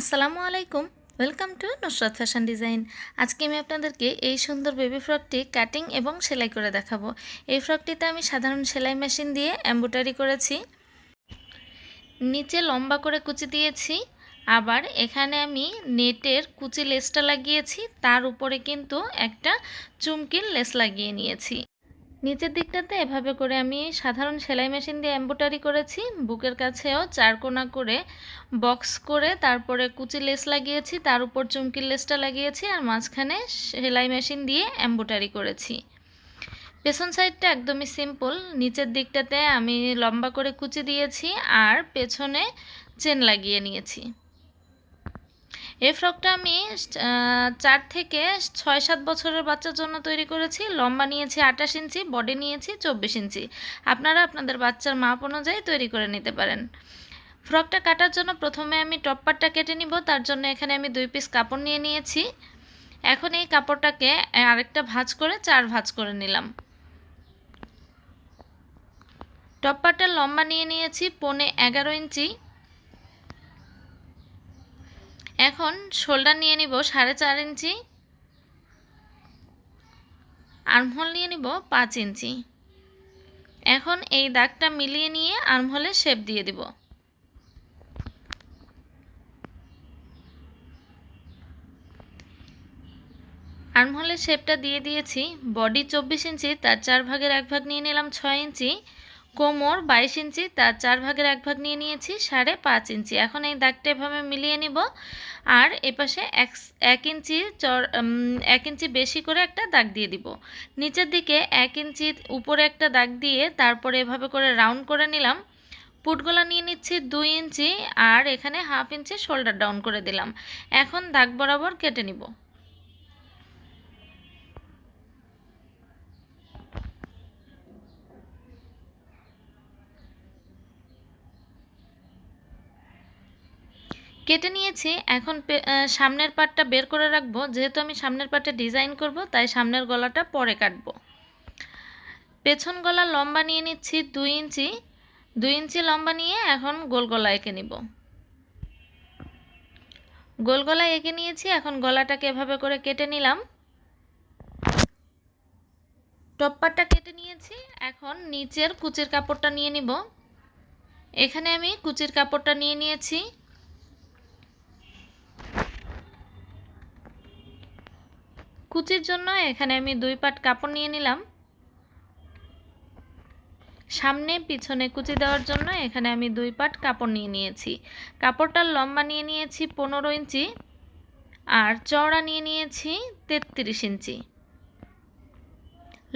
আসসালামু আলাইকুম। Welcome to Nusrat fashion design আজকে আমি আপনাদেরকে এই সুন্দর বেবি ফ্রকটি কাটিং এবং সেলাই করে দেখাবো। এই ফ্রকটিতে আমি সাধারণ সেলাই মেশিন দিয়ে এম্ব্রয়ডারি করেছি। নিচে লম্বা করে কুচি দিয়েছি। আবার এখানে আমি নেটের কুচি লেসটা লাগিয়েছি। তার উপরে কিন্তু একটা চুমকির লেস লাগিয়ে নিয়েছি। নিচের দিকটাতে এভাবে করে আমি সাধারণ সেলাই মেশিন দিয়ে এম্ব্রয়ডারি করেছি। বুকের কাছেও চারকোনা করে বক্স করে তারপরে কুচি লেস লাগিয়েছি, তার উপর চুমকির লেসটা লাগিয়েছি আর মাঝখানে সেলাই মেশিন দিয়ে এম্ব্রয়ডারি করেছি। পেছন সাইডটা একদমই সিম্পল, নিচের দিকটাতে আমি লম্বা করে কুচি দিয়েছি আর পেছনে চেন লাগিয়ে নিয়েছি। এই ফ্রকটা আমি চার থেকে ছয় সাত বছরের বাচ্চার জন্য তৈরি করেছি। লম্বা নিয়েছি আঠাশ ইঞ্চি, বডি নিয়েছি চব্বিশ ইঞ্চি। আপনারা আপনাদের বাচ্চার মাপ অনুযায়ী তৈরি করে নিতে পারেন। ফ্রকটা কাটার জন্য প্রথমে আমি টপ কেটে নিব, তার জন্য এখানে আমি দুই পিস কাপড় নিয়ে নিয়েছি। এখন এই কাপড়টাকে আরেকটা ভাঁজ করে, চার ভাঁজ করে নিলাম। টপ লম্বা নিয়ে নিয়েছি, পৌনে এগারো ইঞ্চি। এখন শোল্ডার নিয়ে নিব সাড়ে চার ইঞ্চি। আর্মহোল নিয়ে নিব পাঁচ ইঞ্চি। এখন এই দাগটা মিলিয়ে নিয়ে আর্মহোলে শেপ দিয়ে দিব। আর্মহোলের শেপটা দিয়ে দিয়েছি। বডি চব্বিশ ইঞ্চি, তার চার ভাগের এক ভাগ নিয়ে নিলাম ছয় ইঞ্চি। কোমর বাইশ ইঞ্চি, তার চার ভাগের এক ভাগ নিয়ে নিয়েছি, সাড়ে পাঁচ ইঞ্চি। এখন এই দাগটা এভাবে মিলিয়ে নিব। আর এপাশে এক এক ইঞ্চি চর এক ইঞ্চি বেশি করে একটা দাগ দিয়ে দিব। নিচের দিকে এক ইঞ্চি উপরে একটা দাগ দিয়ে তারপরে এভাবে করে রাউন্ড করে নিলাম। পুটগোলা নিয়ে নিচ্ছি দুই ইঞ্চি, আর এখানে হাফ ইঞ্চি শোল্ডার ডাউন করে দিলাম। এখন দাগ বরাবর কেটে নিব। কেটে নিয়েছি। এখন সামনের পাটটা বের করে রাখব। যেহেতু আমি সামনের পাটে ডিজাইন করব, তাই সামনের গলাটা পরে কাটবো। পেছন গলা লম্বা নিয়ে নিচ্ছি দুই ইঞ্চি। দুই ইঞ্চি লম্বা নিয়ে এখন গোল গলা এঁকে নিব। গোল গলা এঁকে নিয়েছি। এখন গলাটাকে এভাবে করে কেটে নিলাম। টপ পাটটা কেটে নিয়েছি। এখন নিচের কুচির কাপড়টা নিয়ে নিব। এখানে আমি কুচির কাপড়টা নিয়ে নিয়েছি। কুচির জন্য এখানে আমি দুই পাট কাপড় নিয়ে নিলাম। সামনে পিছনে কুচি দেওয়ার জন্য এখানে আমি দুই পাট কাপড় নিয়ে নিয়েছি। কাপড়টার লম্বা নিয়ে নিয়েছি পনেরো ইঞ্চি আর চওড়া নিয়ে নিয়েছি তেত্রিশ ইঞ্চি।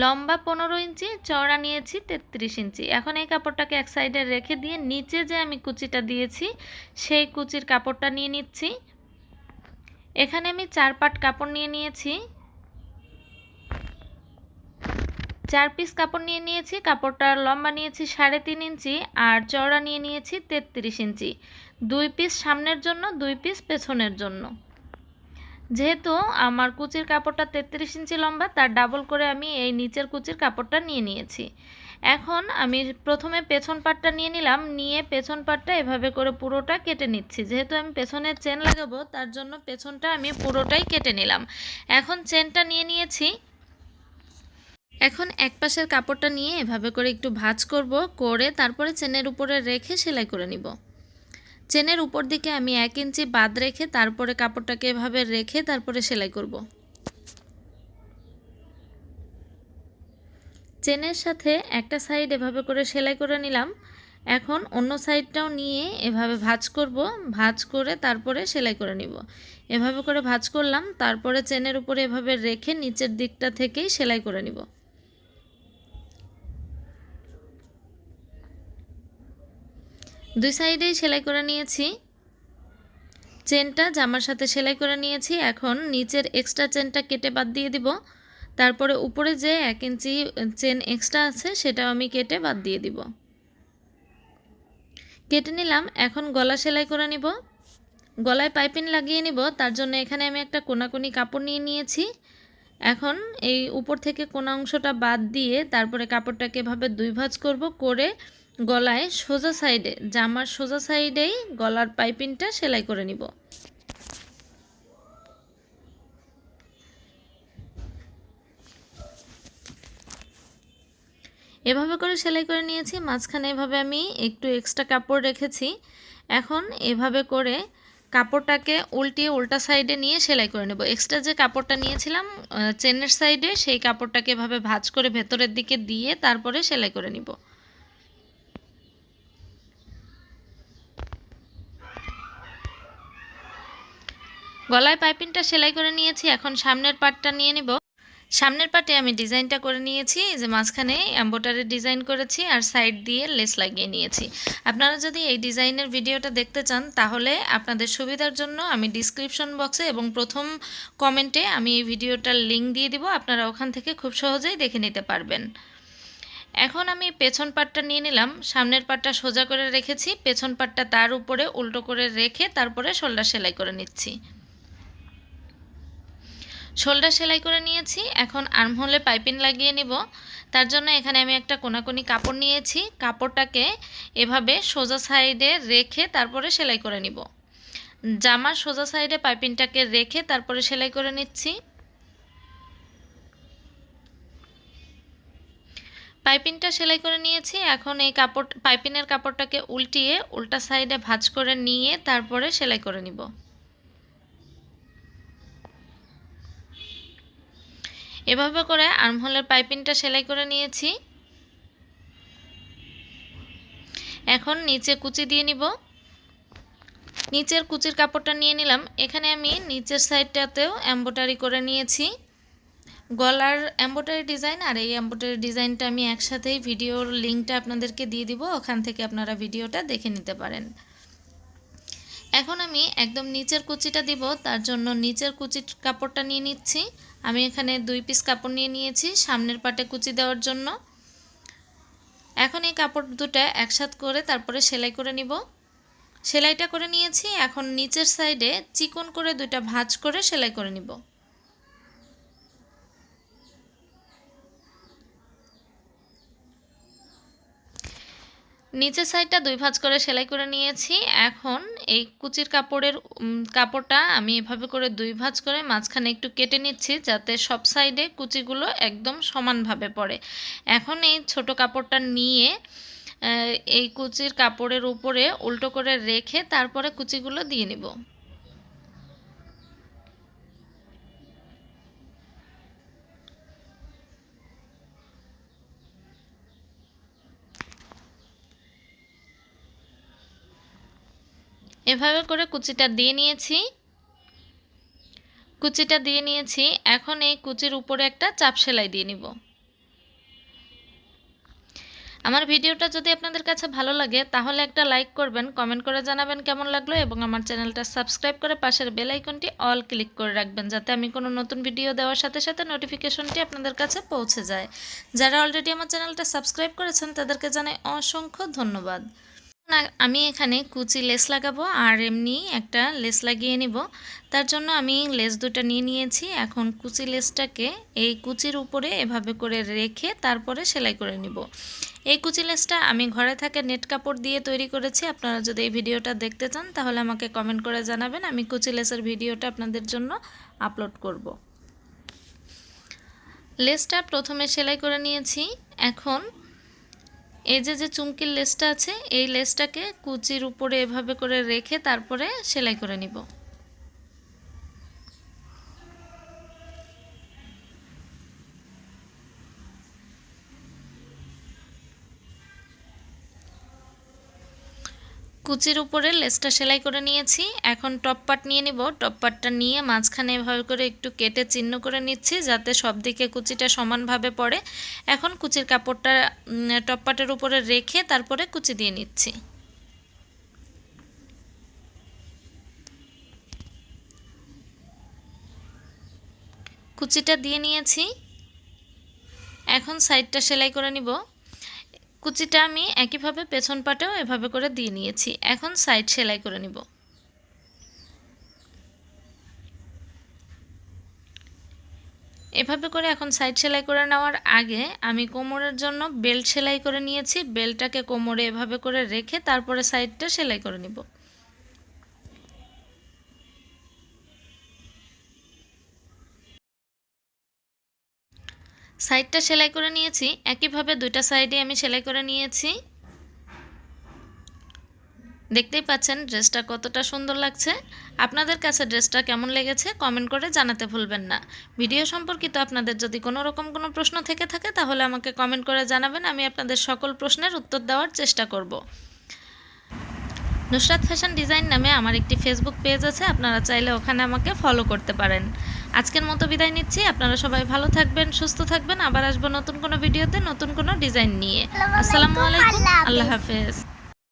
লম্বা পনেরো ইঞ্চি, চওড়া নিয়েছি তেত্রিশ ইঞ্চি। এখন এই কাপড়টাকে এক সাইডে রেখে দিয়ে নিচে যে আমি কুচিটা দিয়েছি, সেই কুচির কাপড়টা নিয়ে নিচ্ছি। এখানে আমি চার পাট কাপড় নিয়ে নিয়েছি। চার পিস কাপড় নিয়ে নিয়েছি কাপড়টার লম্বা নিয়েছি সাড়ে তিন ইঞ্চি আর চওড়া নিয়ে নিয়েছি তেত্রিশ ইঞ্চি। দুই পিস সামনের জন্য, দুই পিস পেছনের জন্য। যেহেতু আমার কুচির কাপড়টা তেত্রিশ ইঞ্চি লম্বা, তার ডাবল করে আমি এই নিচের কুচির কাপড়টা নিয়ে নিয়েছি। এখন আমি প্রথমে পেছন পাটটা নিয়ে নিলাম, নিয়ে পেছন পাটটা এভাবে করে পুরোটা কেটে নিচ্ছি। যেহেতু আমি পেছনের চেন লাগাবো, তার জন্য পেছনটা আমি পুরোটাই কেটে নিলাম। এখন চেনটা নিয়ে নিয়েছি এখন এক পাশের কাপড়টা নিয়ে এভাবে করে একটু ভাঁজ করব, করে তারপরে চেনের উপরে রেখে সেলাই করে নিব। চেনের উপর দিকে আমি এক ইঞ্চি বাদ রেখে তারপরে কাপড়টাকে এভাবে রেখে তারপরে সেলাই করব। চেনের সাথে একটা সাইড এভাবে করে সেলাই করে নিলাম। এখন অন্য সাইডটাও নিয়ে এভাবে ভাঁজ করব, ভাঁজ করে তারপরে সেলাই করে নিব। এভাবে করে ভাঁজ করলাম, তারপরে চেনের উপরে এভাবে রেখে নিচের দিকটা থেকেই সেলাই করে নিব। দুই সাইডেই সেলাই করে নিয়েছি। চেনটা জামার সাথে সেলাই করে নিয়েছি। এখন নিচের এক্সট্রা চেনটা কেটে বাদ দিয়ে দিব। তারপরে উপরে যে এক ইঞ্চি চেন এক্সট্রা আছে, সেটাও আমি কেটে বাদ দিয়ে দিব। কেটে নিলাম। এখন গলা সেলাই করে নিব। গলায় পাইপিং লাগিয়ে নিব। তার জন্য এখানে আমি একটা কোনাকুনি কাপড় নিয়ে নিয়েছি। এখন এই উপর থেকে কোনা অংশটা বাদ দিয়ে তারপরে কাপড়টাকে এভাবে দুই ভাঁজ করব করে গলায় সোজা সাইডে, জামার সোজা সাইডেই গলার পাইপিংটা সেলাই করে নিব। এভাবে করে সেলাই করে নিয়েছি, মাঝখানে এভাবে আমি একটু এক্সট্রা কাপড় রেখেছি। এখন এভাবে করে কাপড়টাকে উল্টিয়ে উল্টা সাইডে নিয়ে সেলাই করে নেব। এক্সট্রা যে কাপড়টা নিয়েছিলাম চেনের সাইডে, সেই কাপড়টাকে এভাবে ভাজ করে ভেতরের দিকে দিয়ে তারপরে সেলাই করে নিব। গলায় পাইপিংটা সেলাই করে নিয়েছি, এখন সামনের পাটটা নিয়ে নিব। সামনের পাটে আমি ডিজাইনটা করে নিয়েছি যে মাঝখানে এম্বোটারি ডিজাইন করেছি আর সাইড দিয়ে লেস লাগিয়ে নিয়েছি। আপনারা যদি এই ডিজাইনের ভিডিওটা দেখতে চান, তাহলে আপনাদের সুবিধার জন্য আমি ডিসক্রিপশন বক্সে এবং প্রথম কমেন্টে আমি এই ভিডিওটার লিঙ্ক দিয়ে দিব, আপনারা ওখান থেকে খুব সহজেই দেখে নিতে পারবেন। এখন আমি পেছন পাটটা নিয়ে নিলাম, সামনের পাটটা সোজা করে রেখেছি, পেছন পাটটা তার উপরে উল্টো করে রেখে তারপরে শোল্ডার সেলাই করে নিচ্ছি। শোল্ডার সেলাই করে নিয়েছি। এখন আর্মহোলে পাইপিং লাগিয়ে নিব। তার জন্য এখানে আমি একটা কোনাকুনি কাপড় নিয়েছি। কাপড়টাকে এভাবে সোজা সাইডে রেখে তারপরে সেলাই করে নিব। জামার সোজা সাইডে পাইপিংটাকে রেখে তারপরে সেলাই করে নিচ্ছি। পাইপিংটা সেলাই করে নিয়েছি। এখন এই কাপড় পাইপিনের কাপড়টাকে উল্টিয়ে উল্টা সাইডে ভাঁজ করে নিয়ে তারপরে সেলাই করে নিব। এভাবে করে আর্মহোলের পাইপিংটা সেলাই করে নিয়েছি। এখন নিচে কুচি দিয়ে নিব। নিচের কুচির কাপড়টা নিয়ে নিলাম। এখানে আমি নিচের সাইডটাতেও এম্বোটারি করে নিয়েছি। গলার এম্বোটারি ডিজাইন আর এই এম্বোটারি ডিজাইনটা আমি একসাথেই ভিডিওর লিঙ্কটা আপনাদেরকে দিয়ে দিব। ওখান থেকে আপনারা ভিডিওটা দেখে নিতে পারেন। এখন আমি একদম নিচের কুচিটা দিব, তার জন্য নিচের কুচির কাপড়টা নিয়ে নিচ্ছি। আমি এখানে দুই পিস কাপড় নিয়ে নিয়েছি সামনের পাটে কুচি দেওয়ার জন্য। এখন এই কাপড় দুটা একসাথ করে তারপরে সেলাই করে নিব। সেলাইটা করে নিয়েছি, এখন নিচের সাইডে চিকন করে দুইটা ভাঁজ করে সেলাই করে নিব। নিচের সাইডটা দুই ভাঁজ করে সেলাই করে নিয়েছি। এখন এই কুচির কাপড়ের কাপড়টা আমি এভাবে করে দুই ভাঁজ করে মাঝখানে একটু কেটে নিচ্ছি যাতে সব সাইডে কুচিগুলো একদম সমানভাবে পড়ে। এখন এই ছোট কাপড়টা নিয়ে এই কুচির কাপড়ের উপরে উল্টো করে রেখে তারপরে কুচিগুলো দিয়ে নিব। এভাবে করে কুচিটা দিয়ে নিয়েছি। কুচিটা দিয়ে নিয়েছি। এখন এই কুচির উপরে একটা চাপ সেলাই দিয়ে নিব। আমার ভিডিওটা যদি আপনাদের কাছে ভালো লাগে, তাহলে একটা লাইক করবেন, কমেন্ট করে জানাবেন কেমন লাগল এবং আমার চ্যানেলটা সাবস্ক্রাইব করে পাশের বেল আইকনটি অল ক্লিক করে রাখবেন, যাতে আমি কোনো নতুন ভিডিও দেওয়ার সাথে সাথে নোটিফিকেশনটি আপনাদের কাছে পৌঁছে যায়। যারা অলরেডি আমার চ্যানেলটা সাবস্ক্রাইব করেছেন, তাদেরকে জানাই অসংখ্য ধন্যবাদ। আমি এখানে কুচি লেস লাগাবো আর এমনি একটা লেস লাগিয়ে নিব। তার জন্য আমি লেস দুটা নিয়ে নিয়েছি। এখন কুচি লেসটাকে এই কুচির উপরে এভাবে করে রেখে তারপরে সেলাই করে নিব। এই কুচি লেসটা আমি ঘরে থাকে নেট কাপড় দিয়ে তৈরি করেছি। আপনারা যদি এই ভিডিওটা দেখতে চান, তাহলে আমাকে কমেন্ট করে জানাবেন। আমি কুচি লেসের ভিডিওটা আপনাদের জন্য আপলোড করব। লেসটা প্রথমে সেলাই করে নিয়েছি। এখন এই যে যে চুমকির লেসটা আছে, এই লেসটাকে কুচির উপরে এভাবে করে রেখে তারপরে সেলাই করে নিব। কুচির উপরে লেসটা সেলাই করে নিয়েছি। এখন টপ পাট নিয়ে নিব। টপ পাটটা নিয়ে মাঝখানে এভাবে করে একটু কেটে চিহ্ন করে নিচ্ছি যাতে সব দিকে কুচিটা সমানভাবে পড়ে। এখন কুচির কাপড়টা টপ পাটের উপরে রেখে তারপরে কুচি দিয়ে নিচ্ছি। কুচিটা দিয়ে নিয়েছি। এখন সাইডটা সেলাই করে নিব। কুচিটা আমি একইভাবে পেছন পাটেও এভাবে করে দিয়ে নিয়েছি। এখন সাইড সেলাই করে নিব। এভাবে করে এখন সাইড সেলাই করে নেওয়ার আগে আমি কোমরের জন্য বেল্ট সেলাই করে নিয়েছি। বেলটাকে কোমরে এভাবে করে রেখে তারপরে সাইডটা সেলাই করে নিব। সাইডটা সেলাই করে নিয়েছি। একইভাবে দুইটা সাইডে আমি সেলাই করে নিয়েছি। দেখতেই পাচ্ছেন ড্রেসটা কতটা সুন্দর লাগছে। আপনাদের কাছে ড্রেসটা কেমন লেগেছে কমেন্ট করে জানাতে ভুলবেন না। ভিডিও সম্পর্কিত আপনাদের যদি কোনো রকম কোনো প্রশ্ন থেকে থাকে, তাহলে আমাকে কমেন্ট করে জানাবেন। আমি আপনাদের সকল প্রশ্নের উত্তর দেওয়ার চেষ্টা করব। নুসরাত ফ্যাশন ডিজাইন নামে আমার একটি ফেসবুক পেজ আছে। আপনারা চাইলে ওখানে আমাকে ফলো করতে পারেন। আজকের মতো বিদায় নিচ্ছি। আপনারা সবাই ভালো থাকবেন সুস্থ থাকবেন। আবার আসব নতুন কোনো ভিডিওতে নতুন কোনো ডিজাইন নিয়ে। আসসালামু আলাইকুম। আল্লাহ হাফেজ।